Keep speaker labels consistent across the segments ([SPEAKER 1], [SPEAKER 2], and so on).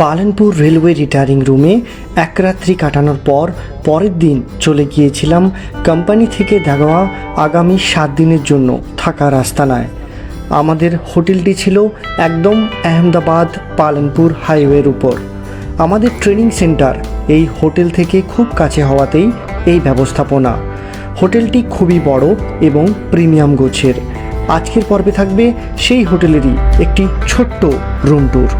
[SPEAKER 1] Palanpur railway retiring রুমে এক রাত্রি কাটানোর পর পরের দিন চলে গিয়েছিলাম কোম্পানি থেকে দেওয়া আগামী সাত দিনের জন্য থাকার আস্তানায় আমাদের হোটেলটি ছিল একদম আহমেদাবাদ পালনপুর হাইওয়ের উপর। আমাদের ট্রেনিং সেন্টার এই হোটেল থেকে খুব কাছে হওয়াতেই এই ব্যবস্থাপনা। হোটেলটি খুবই বড় এবং প্রিমিয়াম গোছের। আজকের পর্বে থাকবে সেই হোটেলেরই একটি ছোট্ট রুম ট্যুর।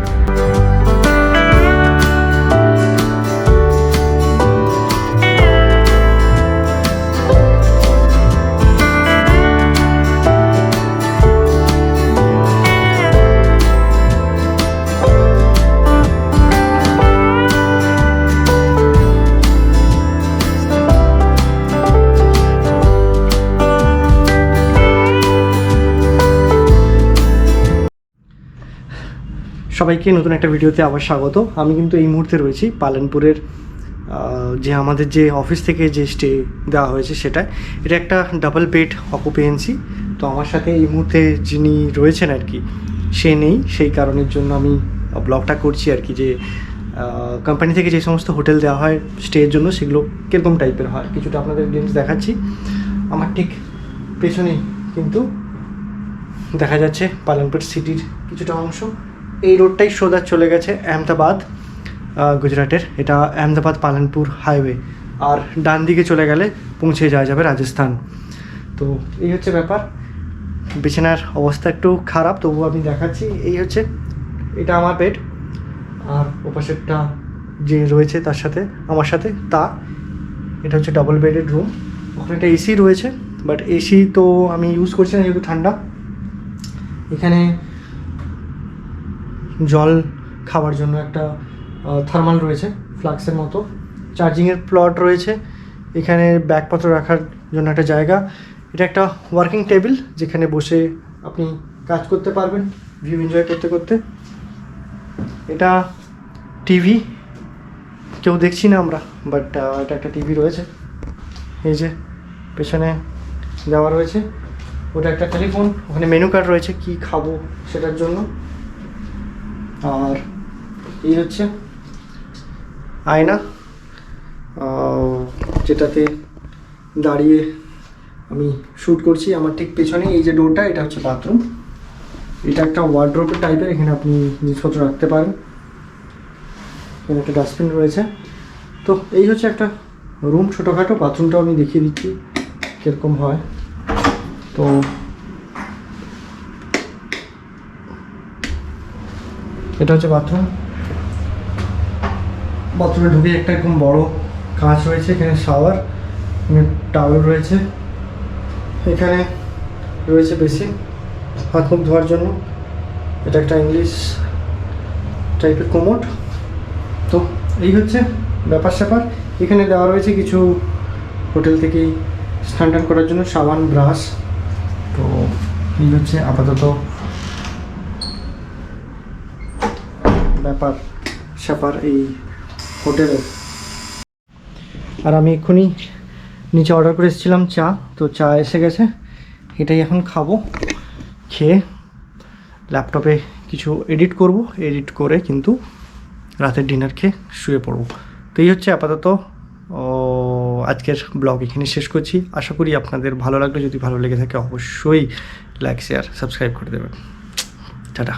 [SPEAKER 1] সবাইকে নতুন একটা ভিডিওতে আবার স্বাগত। আমি কিন্তু এই মুহূর্তে রয়েছি পালনপুরের যে আমাদের যে অফিস থেকে যে স্টে দেওয়া হয়েছে সেটা এটা একটা ডাবল বেড অকুপেন্সি তো আমার সাথে এই মুহূর্তে যিনি রয়েছেন আর কি, সে নেই। সেই কারণের জন্য আমি ব্লগটা করছি আর কি যে কোম্পানি থেকে যে সমস্ত হোটেল দেওয়া হয় স্টের জন্য, সেগুলো কীরকম টাইপের হয়। কিছুটা আপনাদের ডিটেলস দেখাচ্ছি। আমার ঠিক পেছনেই কিন্তু দেখা যাচ্ছে পালনপুর সিটির কিছুটা অংশ। এই রোডটাই সোজা চলে গেছে আহমেদাবাদ গুজরাটের। এটা আহমেদাবাদ পালনপুর হাইওয়ে। আর ডান দিকে চলে গেলে পৌঁছে যাওয়া যাবে রাজস্থান। তো এই হচ্ছে ব্যাপার। বিছানার অবস্থা একটু খারাপ, তবুও আমি দেখাচ্ছি। এই হচ্ছে, এটা আমার বেড আর ওপাশেরটা যে রয়েছে তার সাথে, আমার সাথে, তা। এটা হচ্ছে ডাবল বেডেড রুম ওখানে একটা এসি রয়েছে বাট এসি তো আমি ইউজ করছি না যেহেতু ঠান্ডা। এখানে জল খাওয়ার জন্য একটা থার্মাল রয়েছে ফ্লাক্সের মতো। চার্জিংয়ের প্লট রয়েছে। এখানে ব্যাগপত্র রাখার জন্য একটা জায়গা। এটা একটা ওয়ার্কিং টেবিল যেখানে বসে আপনি কাজ করতে পারবেন ভিউ এনজয় করতে করতে। এটা টিভি কেউ দেখছি না আমরা বাট এটা একটা টিভি রয়েছে। এই যে, পেছনে দেওয়া রয়েছে। ওটা একটা টেলিফোন ওখানে মেনু কার্ড রয়েছে, কি খাব সেটার জন্য। আর এই হচ্ছে আয়না যেটাতে দাঁড়িয়ে আমি শ্যুট করছি আমার ঠিক পেছনে। এই যে ডোরটা এটা হচ্ছে বাথরুম এটা একটা ওয়ার্ড্রোপের টাইপের এখানে আপনি জিনিসপত্র রাখতে পারেন। এখানে একটা ডাস্টবিন রয়েছে। তো এই হচ্ছে একটা রুম ছোটোখাটো বাথরুমটাও আমি দেখিয়ে দিচ্ছি, কীরকম হয়। তো এটা হচ্ছে বাথরুম বাথরুমে ঢুকে একটা এরকম বড় কাঁচ রয়েছে, এখানে শাওয়ার টাওয়েল রয়েছে। এখানে রয়েছে বেসিন হাত মুখ ধোয়ার জন্য। এটা একটা ইংলিশ টাইপের কোমোট তো এই হচ্ছে ব্যাপার স্যাপার। এখানে দেওয়া রয়েছে কিছু হোটেল থেকেই স্নান টান করার জন্য সাবান, ব্রাশ। তো এই হচ্ছে আপাতত ব্যাপার স্যাপার এই হোটেলের আর আমি এক্ষুনি নিচে অর্ডার করে এসেছিলাম চা, তো চা এসে গেছে। এটাই এখন খাব, খেয়ে ল্যাপটপে কিছু এডিট করব এডিট করে কিন্তু রাতের ডিনার খেয়ে শুয়ে পড়ব। তো এই হচ্ছে আপাতত আজকের ব্লগ এখানে শেষ করছি। আশা করি আপনাদের ভালো লাগলে, যদি ভালো লেগে থাকে অবশ্যই লাইক শেয়ার সাবস্ক্রাইব করে দেবেন। টাটা।